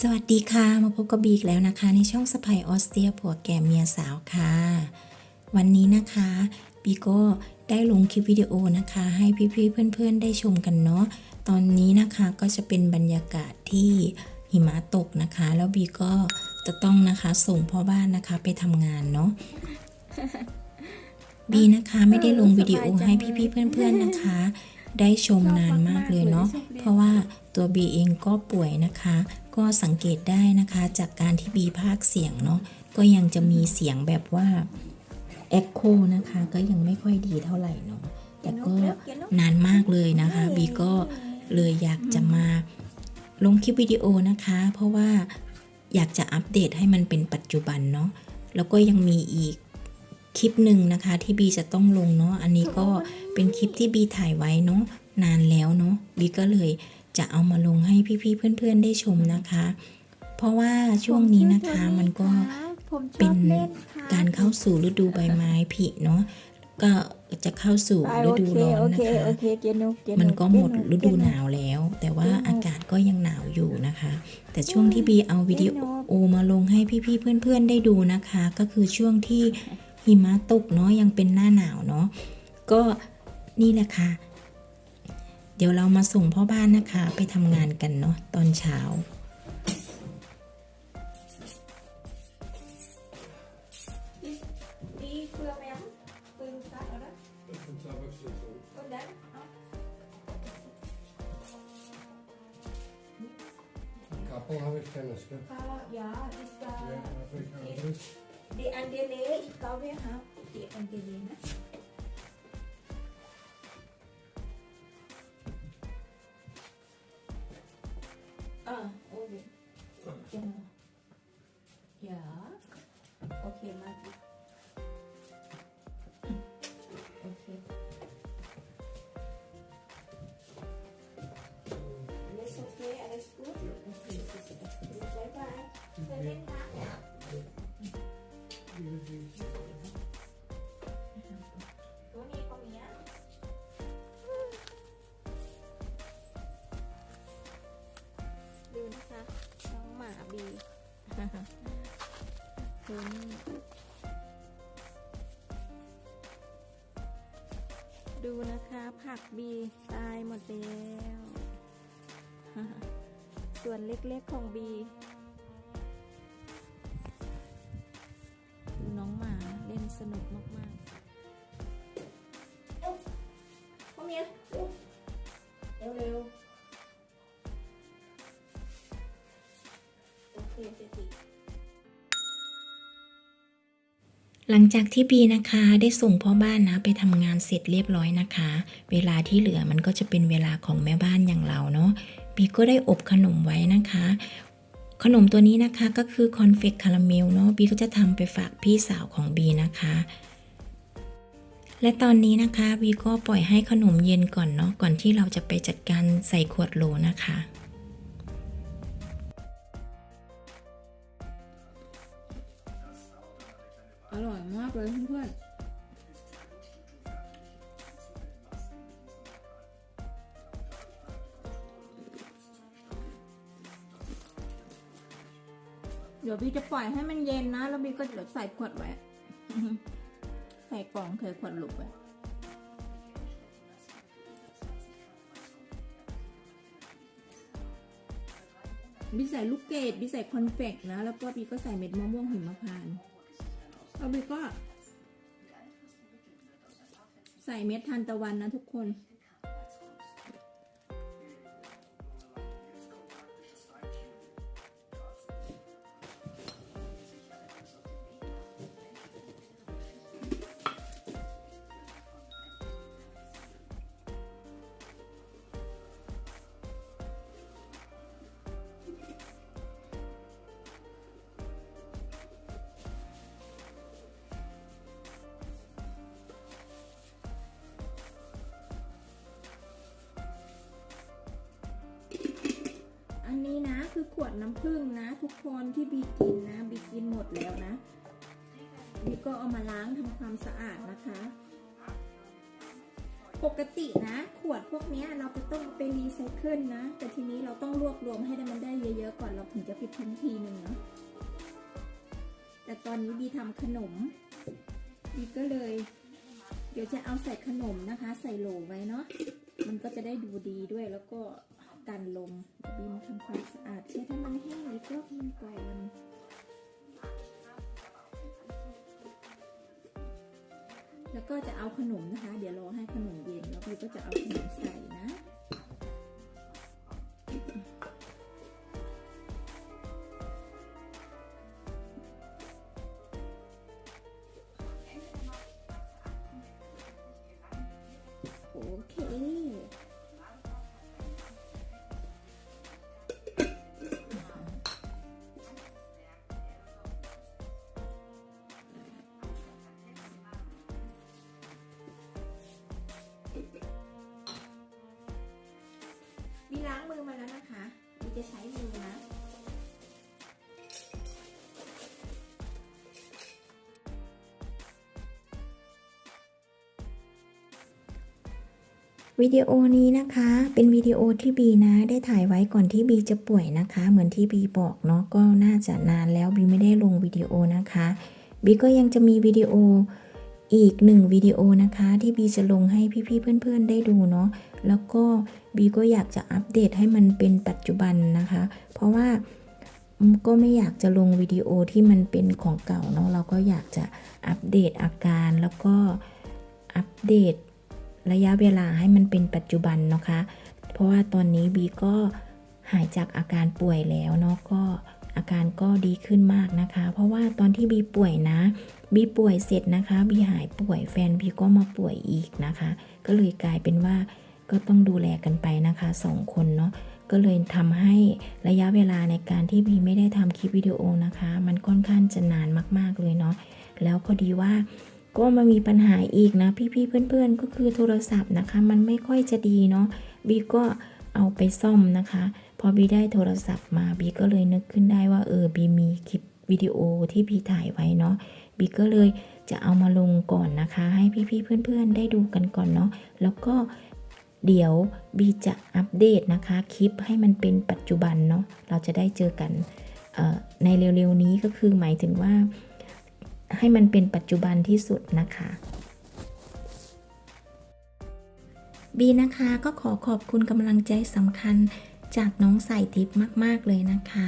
สวัสดีค่ะ มาพบกับบีกแล้วนะคะ ในช่องสไปออสเตียผัวแก่เมียสาวค่ะ วันนี้นะคะบีก็ได้ลงคลิปวิดีโอนะคะ ให้พี่ๆเพื่อนๆ ได้ชมกันเนาะตอนนี้นะคะก็จะเป็นบรรยากาศที่หิมะตกนะคะ แล้วบีก็จะต้องนะคะส่งพ่อบ้านนะคะไปทำงานเนาะบีนะคะไม่ได้ลงวิดีโอให้พี่ๆเพื่อนๆนะคะ ได้ชมนานมากเลยเนาะเพราะว่าตัวบีเองก็ป่วยนะคะ ก็สังเกตได้นะคะจากการที่บีพากเสียงเนาะก็ยังจะมีเสียงแบบว่าเอ็กโคนะคะก็ยังไม่ค่อยดีเท่าไหร่เนาะแต่ก็นานมากเลยนะคะบีก็เลยอยากจะมาลงคลิปวิดีโอนะคะ เพราะว่าอยากจะอัปเดตให้มันเป็นปัจจุบันเนาะแล้วก็ยังมีอีก คลิปหนึ่งนะคะที่บีจะต้องลงเนาะอันนี้ก็เป็นคลิปที่บีถ่ายไว้เนาะนานแล้วเนาะบีก็เลยจะเอามาลงให้พี่ๆเพื่อนๆได้ชมนะคะ เพราะว่าช่วงนี้นะคะมันก็ผมชเป็อนบล่ค่ะการเข้าสู่ฤดูใบไม้ผลิเนาะก็จะเข้าสู่อ่าฤโอดูเคร้อนโอนะเคคะโอเคเจนุกเจนุกมันก็หมดเจฤกดูเจกหนาวแล้ว แต่ว่าเจนุกอากาศก็ยังหนาวอยู่นะคะ แต่ช่วงที่บีเอาวิดีโอมาลงให้พี่ๆเพื่อนๆได้ดูนะคะ ก็คือช่วงที่ หิมะตกเนาะยังเป็นหน้าหนาวเนาะก็นี่แหละค่ะ เดี๋ยวเรามาส่งพ่อบ้านนะคะ ไปทำงานกันเนาะตอนเช้า Die für mehr für den Tag, oder? Vom Tabakschlüssel. Und dann? Kappel habe ich keines, gell? Ah, ja, ist da. Ja, habe ich di andele, ikaw eh ha di andele, eh na ah, okay yan yeah. yeah. okay, mati Okay, let's go. Okay, let's go. Bye-bye. Bye-bye. Tony, komm her. ดูนะคะน้องหมาบีโทนี่ดูนะคะผักบีตายหมดแล้ว ส่วนเล็กๆของบี หลังจากที่บีนะคะได้ส่งพ่อบ้านนะไปทำงานเสร็จเรียบร้อยนะคะ เวลาที่เหลือมันก็จะเป็นเวลาของแม่บ้านอย่างเราเนาะบีก็ได้อบขนมไว้นะคะ ขนมตัวนี้นะคะก็คือคอนเฟกคาราเมลเนาะบีก็จะทำไปฝากพี่สาวของบีนะคะและตอนนี้นะคะบีก็ปล่อยให้ขนมเย็นก่อนเนาะก่อนที่เราจะไปจัดการใส่ขวดโหลนะคะ เลยเพื่อนเดี๋ยวพี่จะปล่อยให้มันเย็นนะ แล้วพี่ก็จะใส่ขวดไว้ ใส่กล่องเคยขวดหลุกไว้บีใส่ลูกเกดบีใส่คอนเฟกนะ แล้วก็บีก็ใส่เม็ดมะม่วงหิมพานต์ เอาไปก็ ใส่เม็ดทานตะวันนะทุกคน วดน้ำผึ้งนะ ทุกคนที่บีกินนะ บีกินหมดแล้วนะบีก็เอามาล้างทำความสะอาดนะคะ ปกตินะ ขวดพวกนี้เราจะต้องเอาไปรีไซเคิลนะ แต่ทีนี้เราต้องรวบรวมให้ได้มันได้เยอะๆก่อนเราถึงจะไปทิ้งทีหนึ่งเนาะแต่ตอนนี้บีทำขนมบีก็เลย เดี๋ยวจะเอาใส่ขนมนะคะ ใส่โหลไว้เนาะมันก็จะได้ดูดีด้วยแล้วก็ กันลมเดี๋ยวบีมาทำความสะอาดเช็ดให้มันแห้งอีกรอบนึงก่อนแล้วก็จะเอาขนมนะคะ เดี๋ยวรอให้ขนมเย็นแล้วพี่ก็จะเอาขนมใส่ จะใช้มือนะวิดีโอนี้นะคะ เป็นวิดีโอที่บีนะ ได้ถ่ายไว้ก่อนที่บีจะป่วยนะคะ เหมือนที่บีบอกเนาะก็น่าจะนานแล้วบีไม่ได้ลงวิดีโอนะคะบีก็ยังจะมีวิดีโอ อีกหนึ่งวิดีโอนะคะที่บีจะลงให้พี่ๆเพื่อนๆได้ดูเนาะแล้วก็บีก็อยากจะอัปเดตให้มันเป็นปัจจุบันนะคะ เพราะว่าก็ไม่อยากจะลงวิดีโอที่มันเป็นของเก่าเนาะเราก็อยากจะอัปเดตอาการแล้วก็อัปเดตระยะเวลาให้มันเป็นปัจจุบันนะคะ เพราะว่าตอนนี้บีก็หายจากอาการป่วยแล้วเนาะก็ อาการก็ดีขึ้นมากนะคะ เพราะว่าตอนที่บีป่วยนะ บีป่วยเสร็จนะคะ บีหายป่วยแฟนบีก็มาป่วยอีกนะคะ ก็เลยกลายเป็นว่าก็ต้องดูแลกันไปนะคะสองคนเนาะก็เลยทำให้ระยะเวลาในการที่บีไม่ได้ทำคลิปวิดีโอนะคะ มันค่อนข้างจะนานมากๆเลยเนาะแล้วพอดีว่าก็มามีปัญหาอีกนะ พี่ๆเพื่อนๆ ก็คือโทรศัพท์นะคะ มันไม่ค่อยจะดีเนาะบีก็เอาไปซ่อมนะคะ พอบีได้โทรศัพท์มาบีก็เลยนึกขึ้นได้ว่าเออบีมีคลิปวิดีโอที่บีถ่ายไว้เนาะบีก็เลยจะเอามาลงก่อนนะคะ ให้พี่ๆเพื่อนๆ ได้ดูกันก่อนเนาะแล้วก็เดี๋ยวบีจะอัปเดตนะคะคลิปให้มันเป็นปัจจุบันเนาะเราจะได้เจอกันในเร็วๆนี้ก็คือหมายถึงว่าให้มันเป็นปัจจุบันที่สุดนะคะบีนะคะก็ขอขอบคุณกำลังใจสำคัญ จากน้องใสายทิพย์มาก ๆ เลยนะคะ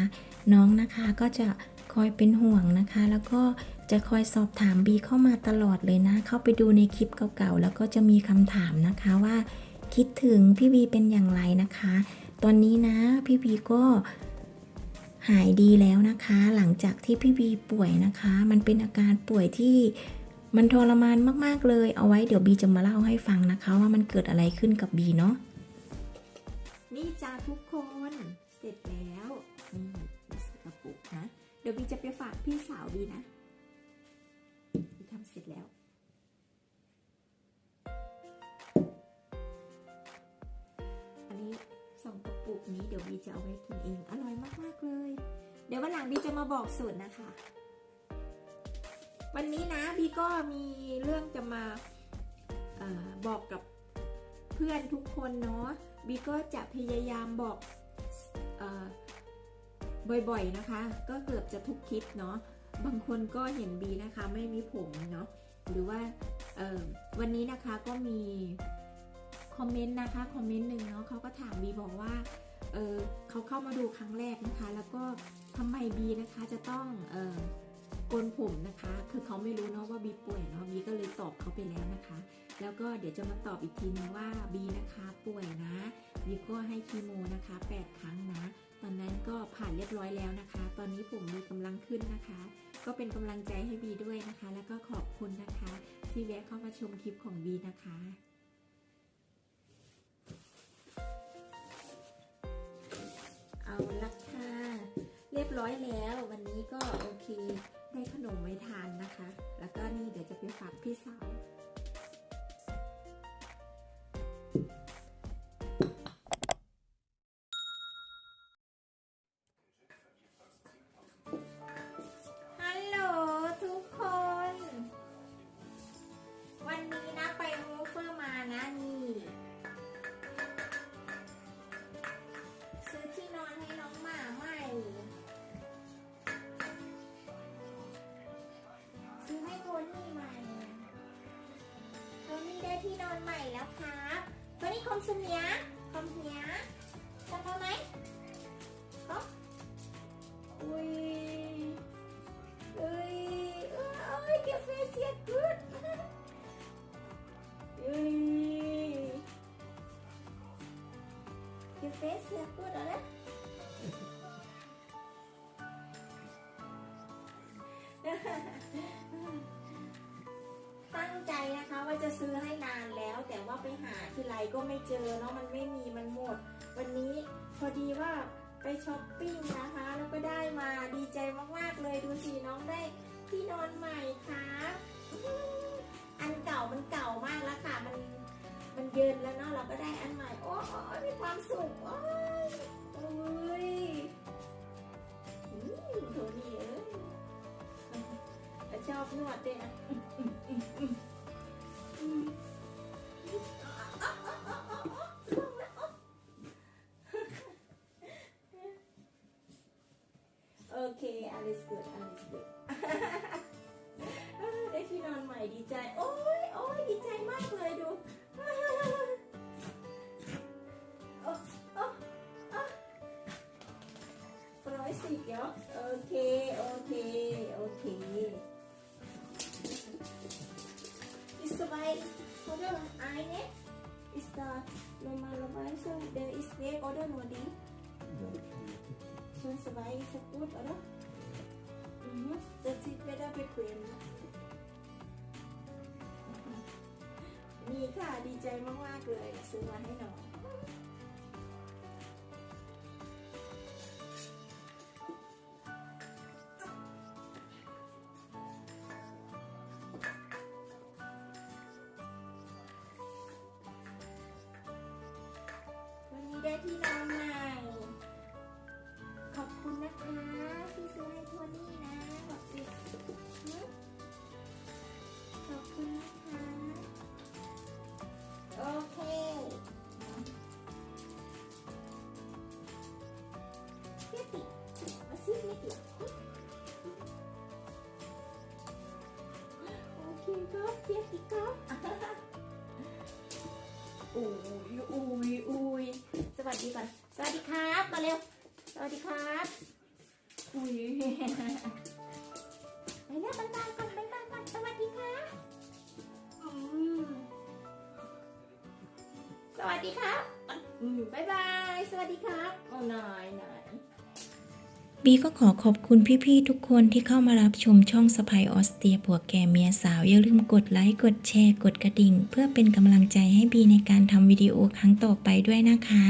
น้องนะคะก็จะคอยเป็นห่วงนะคะ แล้วก็จะคอยสอบถามบีเข้ามาตลอดเลยนะ เข้าไปดูในคลิปเก่าๆ แล้วก็จะมีคำถามนะคะว่าคิดถึงพี่บีเป็นอย่างไรนะคะ ตอนนี้นะพี่บีก็หายดีแล้วนะคะ หลังจากที่พี่บีป่วยนะคะ มันเป็นอาการป่วยที่มันทรมานมากๆเลย เอาไว้เดี๋ยวบีจะมาเล่าให้ฟังนะคะ ว่ามันเกิดอะไรขึ้นกับบีเนาะ นี่จ้าทุกคนเสร็จแล้วนี่ใส่กระปุกนะ เดี๋ยวบีจะไปฝากพี่สาวบีนะบีทำเสร็จแล้วอันนี้สองกระปุกนี้เดี๋ยวบีจะเอาไว้กินเอง อร่อยมากๆเลย เดี๋ยววันหลังบีจะมาบอกสูตรนะคะ วันนี้นะบีก็มีเรื่องจะมาอบอกกับเพื่อนทุกคนเนาะ บีก็จะพยายามบอกออบ่อยๆนะคะ ก็เกือบจะทุกคลิปเนาะบางคนก็เห็นบีนะคะไม่มีผมเนาะหรือว่าวันนี้นะคะก็มีคอมเมนต์นะคะคอมเมนต์หนึ่งเนาะเขาก็ถามบีบอกว่าเเขาเข้ามาดูครั้งแรกนะคะ แล้วก็ทำไมบีนะคะจะต้องอ นผมนะคะ คือเขาไม่รู้เนาะว่าบีป่วยเนาะบีก็เลยตอบเขาไปแล้วนะคะ แล้วก็เดี๋ยวจะมาตอบอีกทีนึงว่าบีนะคะป่วยนะบีก็ให้คีโมนะคะ 8 ครั้งนะ ตอนนั้นก็ผ่านเรียบร้อยแล้วนะคะ ตอนนี้ผมมีกำลังขึ้นนะคะ ก็เป็นกำลังใจให้บีด้วยนะคะ แล้วก็ขอบคุณนะคะ ที่แวะเข้ามาชมคลิปของบีนะคะเอาละค่ะ เรียบร้อยแล้ว วันนี้ก็โอเค ได้ขนมไว้ทานนะคะ แล้วก็นี่เดี๋ยวจะไปฝากพี่สาว ที่นใหม่แล้วครับวันนี้คอมสุเมียคอมเมียจำได้ไหมก็อุ้ยเอ้ยเอ้ยเก็บเฟสเสียกูดเอ้ยเก็บเฟสเสียกูดอะไร ตั้งใจนะคะว่าจะซื้อให้นาน แล้วแต่ว่าไปหาทีไรก็ไม่เจอเนาะมันไม่มีมันหมด วันนี้พอดีว่าไปช้อปปิ้งนะคะ แล้วก็ได้มาดีใจมากๆเลยดูสิน้องได้ที่นอนใหม่ค่ะอันเก่ามันเก่ามากแล้วค่ะมันมันเยินแล้วเนาะเราก็ได้อันใหม่โอ้ยมีความสุขโอ้ยโอ้ยโทนี่เอ้ยชอบนวดด้วยนะ โอเค alles good alles good ได้ที่นอนใหม่ดีใจ โอ้ยโอ้ยดีใจมากเลยดู โอ้โอ้โอ้ร้อยสิบเดี๋ยวโอเค โอเค โอเค Ist soweit, oder? Eine ist da normalerweise, der ist weg, oder nur die? Schon zwei ist gut, oder? Mhm. Das sieht wieder bequem. มีค่ะ ดีใจมาก ๆ เลย ซื้อมาให้น้องวันนี้ได้ที่นอนให วัสดีครับอุ้ยไปแล้วบายบายก่อนบายบายก่อนสวัสดีครับสวัสดีครับอืมบายบาย สวัสดีครับโอ้นายนายบีก็ขอขอบคุณพี่ๆทุกคนที่เข้ามารับชมช่องสไปออสเตียผัวแก่เมียสาว อย่าลืมกดไลค์ กดแชร์ กดกระดิ่ง เพื่อเป็นกำลังใจให้บีในการทำวิดีโอครั้งต่อไปด้วยนะคะ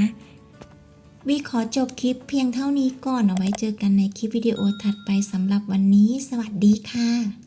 วีขอจบคลิปเพียงเท่านี้ก่อนเอาไว้เจอกันในคลิปวิดีโอถัดไปสำหรับวันนี้ สวัสดีค่ะ